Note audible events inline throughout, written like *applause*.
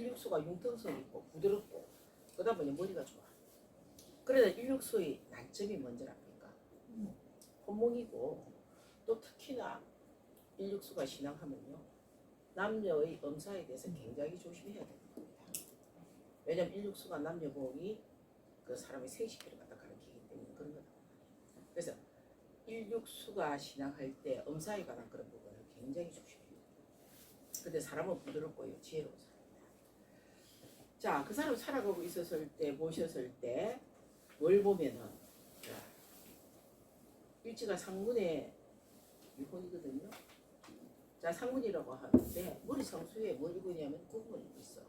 일육수가 융통성 있고 부드럽고 그러다 보니 머리가 좋아. 그래서 일육수의 단점이 뭔지랍니까? 혼몽이고 또 특히나 일육수가 신앙하면요 남녀의 음사에 대해서 굉장히 조심해야 되는 겁니다. 왜냐면 일육수가 남녀 공이 그 사람의 생식기를 갖다 가리키기 때문에 그런 거다. 그래서 일육수가 신앙할 때 음사에 관한 그런 부분을 굉장히 조심해야 돼요. 근데 사람은 부드럽고요 지혜로운 사람입니다. 자, 그 사람 살아가고 있었을 때 모셨을 때 뭘 보면은 자, 일지가 상문의 유혼이거든요. 자, 상문이라고 하는데 머리 상수에 뭘 구금을 입고 있어.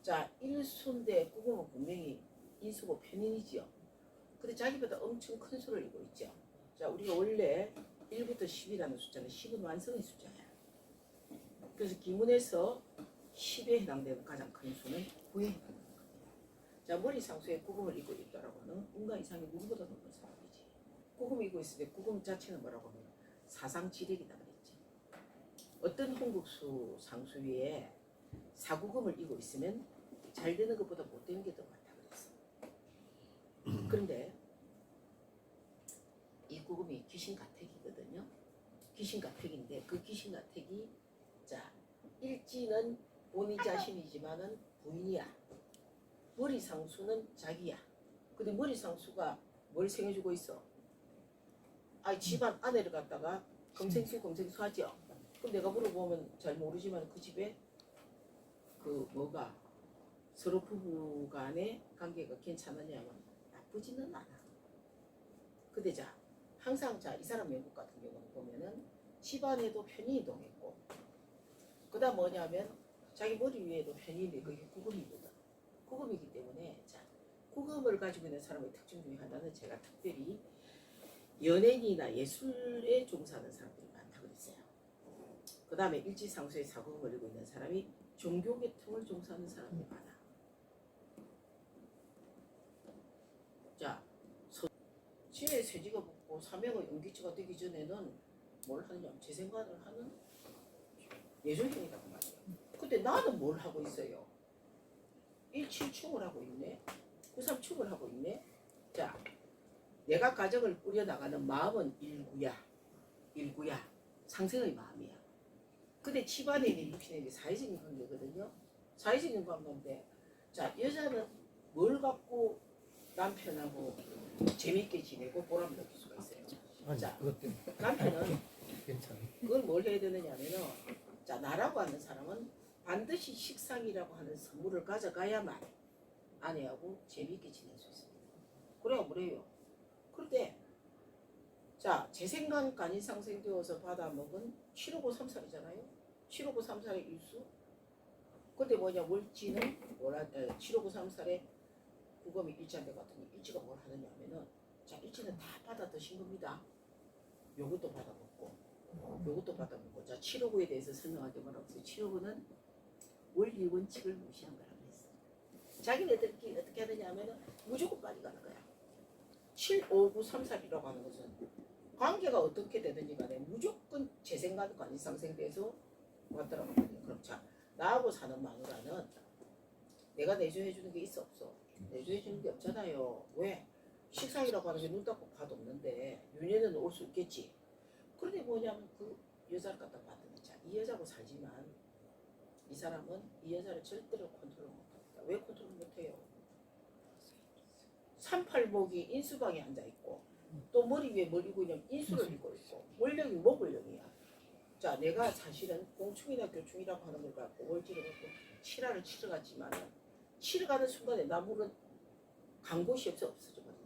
자, 일순대 구금은 분명히 인수고 편인이지요. 근데 자기보다 엄청 큰 수를 입고 있죠. 자, 우리가 원래 1부터 10이라는 숫자는 10은 완성의 숫자야. 그래서 기문에서 10에 해당되는 가장 큰 수는 9에 해당되는 겁니다. 자, 머리 상수에 구금을 입고 있다라고 하는 인간 이상이 누구보다 높은 사람이지. 구금 입고 있을 때 구금 자체는 뭐라고 하면 사상 지력이다 그랬지. 어떤 홍국수 상수 위에 사구금을 입고 있으면 잘 되는 것보다 못 되는 게 더 많다 그랬어. 그런데 이 구금이 귀신 가택이거든요. 귀신 가택인데 그 귀신 가택이 자 일지는 본인 자신이지만은 부인이야. 머리 상수는 자기야. 근데 머리 상수가 뭘 생해주고 있어? 아 집안 아내를 갖다가 검생수 검생수 하죠. 그럼 내가 물어보면 잘 모르지만 그 집에 그 뭐가 서로 부부 간의 관계가 괜찮느냐면 나쁘지는 않아. 근데 자 항상 자 이 사람 외국 같은 경우는 보면은 집안에도 편히 이동했고 그다음 뭐냐면 자기 머리 위에도 편인이 그게 구금이거든. 구금이기 때문에 자 구금을 가지고 있는 사람의 특징 중에 하나는 제가 특별히 연예인이나 예술에 종사하는 사람들이 많다 그랬어요. 그 다음에 일지상수에 사고를 걸리고 있는 사람이 종교계통을 종사하는 사람이 많아. 자, 소, 지혜 세지가 붙고 사명의 연기치가 되기 전에는 뭘 하느냐, 재생관을 하는 말이에요. 근데 나는 뭘 하고 있어요? 1칠충을 하고 있네. 9삼충을 하고 있네. 자, 내가 가정을 꾸려나가는 마음은 일구야. 일구야. 상생의 마음이야. 근데 집안에 있는 육신의 사회적인 관계거든요. 사회적인 관계인데, 자, 여자는 뭘 갖고 남편하고 재밌게 지내고 보람을 느낄 수가 있어요. 아니 자. 그것 때문에 남편은 *laughs* 괜찮아. 그걸 뭘 해야 되느냐면은 자 나라고 하는 사람은 반드시 식상이라고 하는 선물을 가져가야만 아내하고 재미있게 지낼 수 있습니다. 그래야 뭐래요? 그런데 자 재생관 간이 상생되어서 받아먹은 759 3살이잖아요. 759 3살의 일수. 근데 뭐냐 월지는 뭐라 759 3살의 구검이 일자인데 같은 게 일지가 뭘 하느냐면은 자 일지는 다 받아 드신 겁니다. 요것도 받아 먹고 요것도 받아먹고 자 759에 대해서 뭐라고 했어요? 759는 원리 원칙을 무시한 거라고 했어. 자기네들끼리 어떻게 하느냐 하면은 무조건 빨리 가는 거야. 7, 5, 9, 3, 4이라고 하는 것은 관계가 어떻게 되든지 간에 무조건 재생관 관이 상생돼서 왔더라고 말이야. 그럼 자 나하고 사는 마누라는 내가 내조해 주는 게 있어 없어? 내조해 주는 게 없잖아요. 왜? 식상이라고 하는 게눈 닫고 봐도 없는데 윤회는 올 수 있겠지. 그런데 뭐냐면 그 여자를 갖다 봤더니 자 이 여자하고 살지만 이 사람은 이 여자를 절대로 컨트롤 못합니다. 왜 컨트롤 못해요? 38목이 인수방에 앉아 있고 또 머리 위에 뭘 입고 있냐면 인수를 입고 있고 월령이 목월령이야. 자 내가 사실은 공충이나 교충이라고 하는 걸 갖고 월지를 갖고 칠화를 치러 갔지만 치러 가는 순간에 나무는 간 곳이 없어 없어져 버렸어.